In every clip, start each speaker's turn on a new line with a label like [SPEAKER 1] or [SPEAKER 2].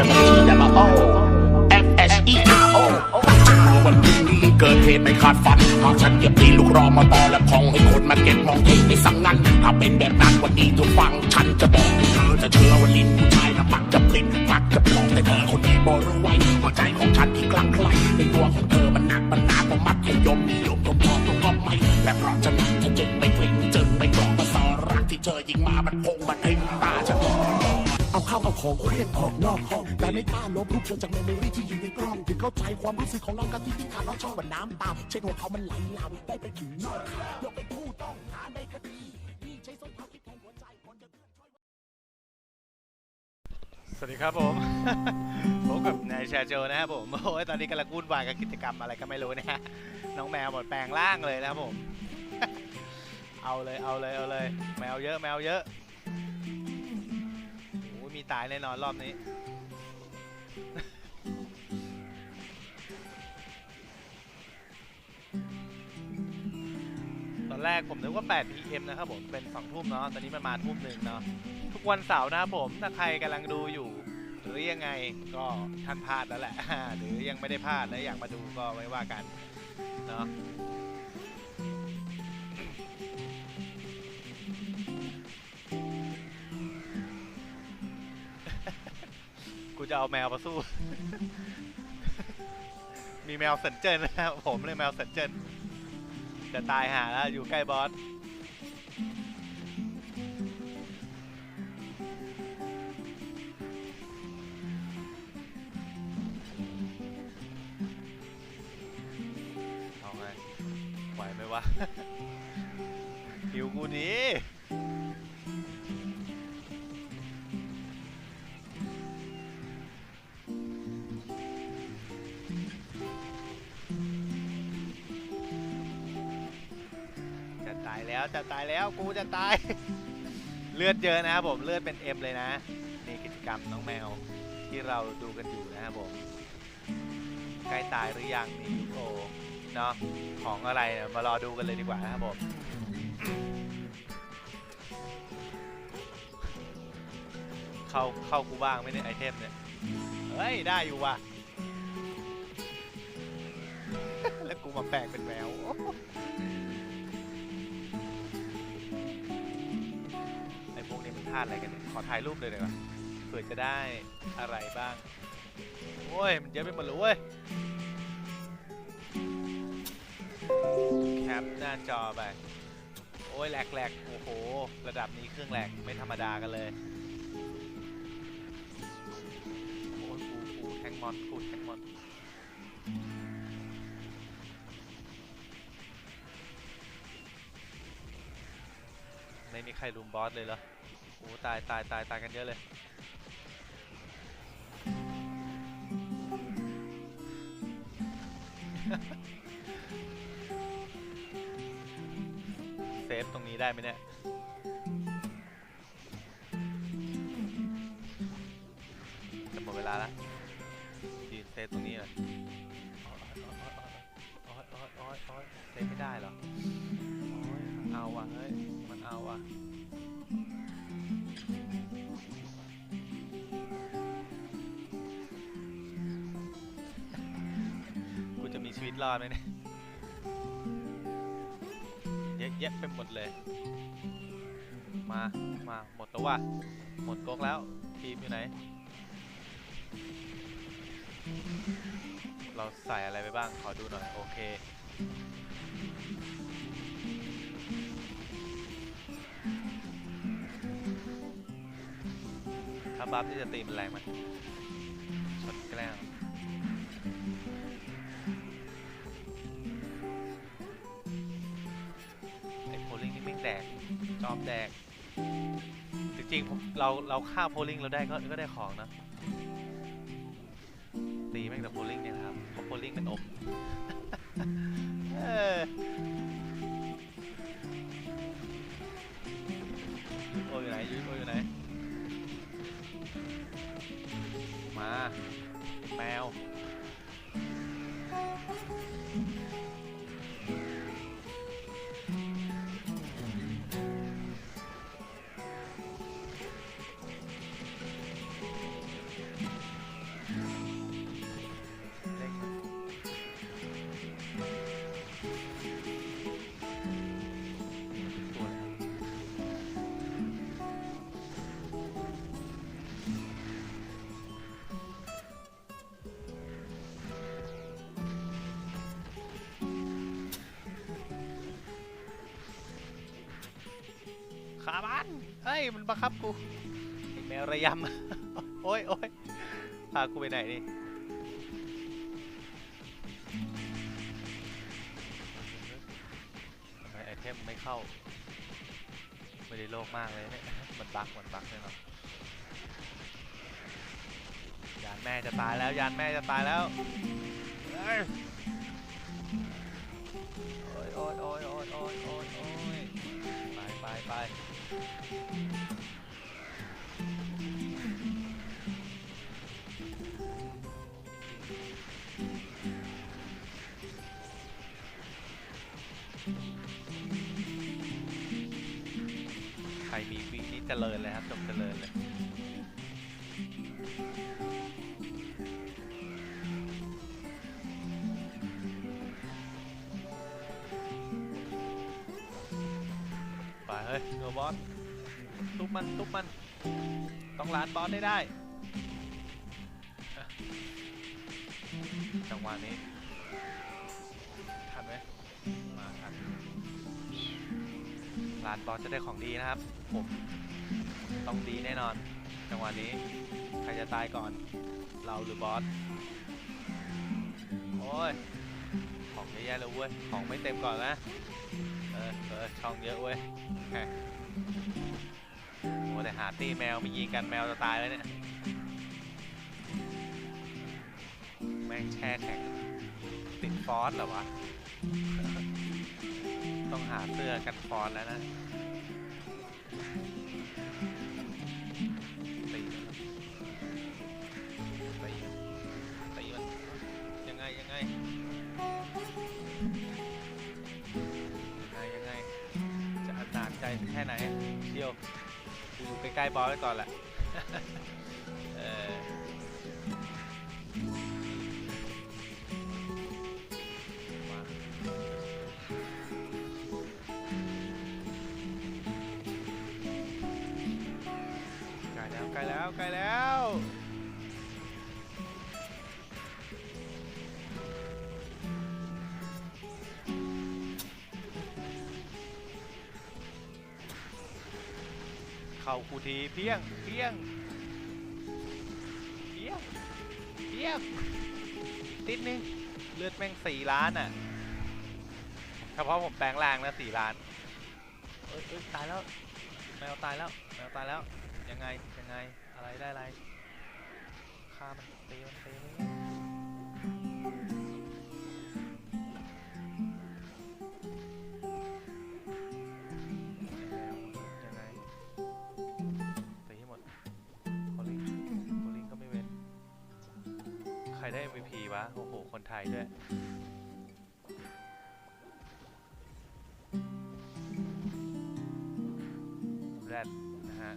[SPEAKER 1] แต่บัญชีแต่มาโอ F S E R O วันนี้เกิดเหตุไม่คาดฝันหากฉันเก็บตีลูกรอมาต่อและพองให้คนมาเก็บมองทิ้งในสังนั้นถ้าเป็นแบบนั้นวันนี้ทุกฟัง ฉันจะบอกเธอจะเชื่อว่าลิ้นผู้ชายน่ะมักจะปลิ้นมักจะปลอกแต่เธอคนนี้บรู้ไว้หัวใจของฉันที่กลั่งไกลในตัวของเธอมันหนักมันหนาก็มักให้ยมนิยมก็พอก็ก็ไม่และเพราะฉะนั้นฉันจึงไม่กลิ้งจึงไม่กรอกมาสอรักที่เธอยิงมามันพง ข้องเครียดออกนอกห้อง แต่ไม่กล้าลบรูปเธอจากเมมโมรี่ที่อยู่ในกล้องถึงเข้าใจความรู้สึกของเรากันที่ที่ขาดเราชอบว่าน้ำตาเช็ดหัวเขามันไหลหลาวได้ไปถึงนอกขาเราเป็นผู้ต้องหาในคดีที่ใช้ส้นเท้าคิดแทนหัวใจคนจะเลื่อนช่วย
[SPEAKER 2] สวัสดีครับผมผมกับนายชร์โจนะครับผมโอ้ยตอนนี้กำลังวุ่นวายกับกิจกรรมอะไรก็ไม่รู้นะฮะน้องแมวหมดแปลงร่างเลยนะครับผม เอาเลยเอาเลยเอาเลย แมวเยอะแมวเยอะ ตายแน่นอนรอบนี้ ตอนแรกผมนึกว่า 8 PM นะครับผม เป็น 2 ทุ่มเนาะ ตอนนี้มันมาทุ่มหนึ่งเนาะ ทุกวันเสาร์นะครับผม ถ้าใครกำลังดูอยู่ หรือยังไงก็ท่านพลาดแล้วแหละ หรือยังไม่ได้พลาดและอยากมาดูก็ไว้ว่ากัน เนาะ จะเอาแมวมาสู้ มีแมวสันเจิ้นนะครับผมเลยแมวสันเจิ้นจะตายหาแล้วอยู่ใกล้บอสเอาไงไหวไหมวะ หิวกูดี แล้วจะตายแล้วกูจะตาย เลือดเยอะนะครับผมเลือดเป็น M เลยนะนี่กิจกรรมน้องแมวที่เราดูกันอยู่นะครับผมใกล้ตายหรือยังนี่โอ้เนาะของอะไรมารอดูกันเลยดีกว่านะครับผมเข้าเข้ากูบ้างไม่เนี่ยไอเทมเนี่ยเฮ้ยได้อยู่ว่ะแล้วกูมาแปลงเป็นแมว ไอ้พวกนี้มันพลาอะไรกันเนี่ยขอถ่ายรูปเลยดีกว่าเผื่อจะได้อะไรบ้าง โอ้ย มันเยอะไปหมดเลยเว้ย แคปหน้าจอไป โอ้ยแหลกแหลกโอ้โห ระดับนี้เครื่องแหลกไม่ธรรมดากันเลย โอ้ยกูกูแทงมอนกูแทงมอน ครลุมบอสเลยเหรอโอ้ตายตายตายตายกันเยอะเลย เซฟตรงนี้ได้ไหมเนี่ยจะหมดเวลาแล้วยืนเซฟตรงนี้หน่อยโอ๊ยโอ๊ยโอ๊ยโอ๊ยโอ๊ยเซฟไม่ได้เหรอ เอาว่ะเฮ้ย มันเอาว่ะ รอดไหมเนี่ยเยอะแยะไปหมดเลย มา มา หมดแล้วว่ะ หมดก๊กแล้ว ทีมอยู่ไหน เราใส่อะไรไปบ้าง ขอดูหน่อย โอเค ถ้าบัฟที่จะตีมันแรงไหมชนแกล้ง จอมแดง จริงๆผมเราเราฆ่าโพลิงเราได้ก็ก็ได้ของนะตีแม่งแต่โพลิงเนี่ยนะครับเพราะโพลิงเป็นอม ขามันเฮ้ย มันบังคับกูไอ้แมวระยำ โอ้ยโอ้ยพากูไปไหนนี่ทำไมไอเทมไม่เข้า ไม่ได้โลกมากเลยเนี่ย มันบั๊กมันบั๊กแน่นอนยานแม่จะตายแล้วยานแม่จะตายแล้วเอ้ยโอ้ยโอ้ยโอ้ยโอ้ยโอ้ยโอ้ยโอ้ยไปไปไป ใครมีวินี่เจริญเลยครับจบเจริญเลย ไปเฮ้ยเงือบอสทุบมันทุบมันต้องล้านบอสได้ได้ จังหวะนี้ ทันไหมมาทันล้านบอสจะได้ของดีนะครับ ผมต้องดีแน่นอน จังหวะนี้ ใครจะตายก่อน เราหรือบอส โอ้ย ของเยอะแยะเลยเว้ย ของไม่เต็มก่อนนะ ออเออช่องเยอะเว้ยโอ้แต่หาตีแมวไม่ยิงกันแมวจะตายแล้วเนี่ย แม่งแช่แข็ง ติดฟอสเหรอวะ ต้องหาเสื้อกันฟอสแล้วนะ แค่ไหนเที่ยวกูอยู่ใกล้ๆบอสไว้ก่อนแหละเออมาใกล้แล้วใกล้แล้วใกล้แล้ว เข่ากูทีเพียงเพียงเพียงเพียงติดนึงเลือดแม่งสี่ล้านอะเฉพาะผมแปลงร่างนะสี่ล้านเอ้ยเอ้ยตายแล้วแมวตายแล้วแมวตายแล้วยังไงยังไงอะไรได้อะไรฆ่ามันตีมันตีมัน ไทยด้วยแรดนะฮะ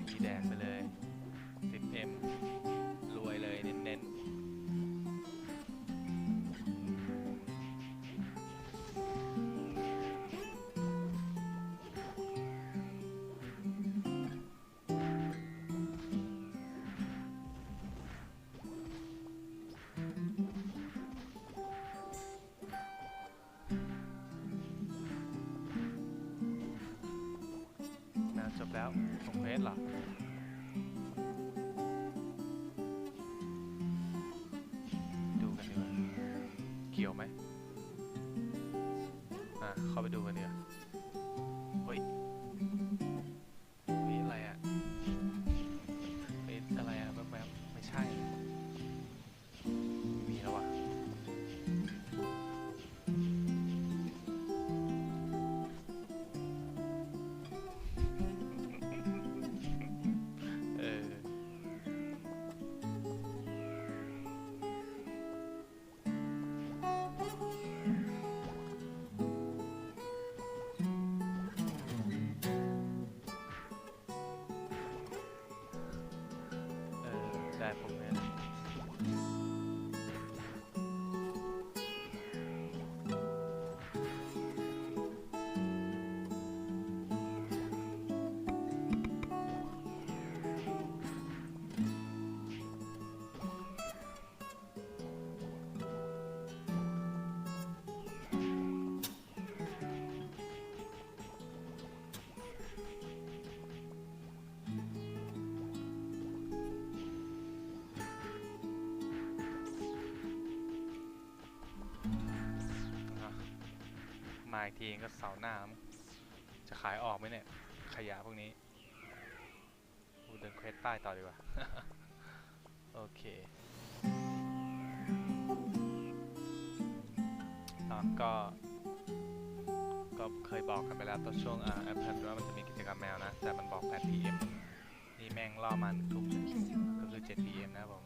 [SPEAKER 2] MP แดงไปเลย 10M รวยเลยเน้นๆ แล้วส่งเพจเหรอดูกันดีกว่าเกี่ยวไหมอะเข้าไปดูกันดีกว่า ได้ผมเนี่ มาอีกทีก็เสาหน้ามจะขายออกไหมเนี่ย ขยะพวกนี้กูเดินเควสป้ต่อดีกว่า โอเคเนาะก็ ก็เคยบอกกันไปแล้วตอนช่วงอ่าแอปเปิลว่ามันจะมีกิจกรรมแมวนะ แต่มันบอก 8 pm นี่แม่งล่อมันทุ่มหนึ่งก็คือ 7 pm นะผม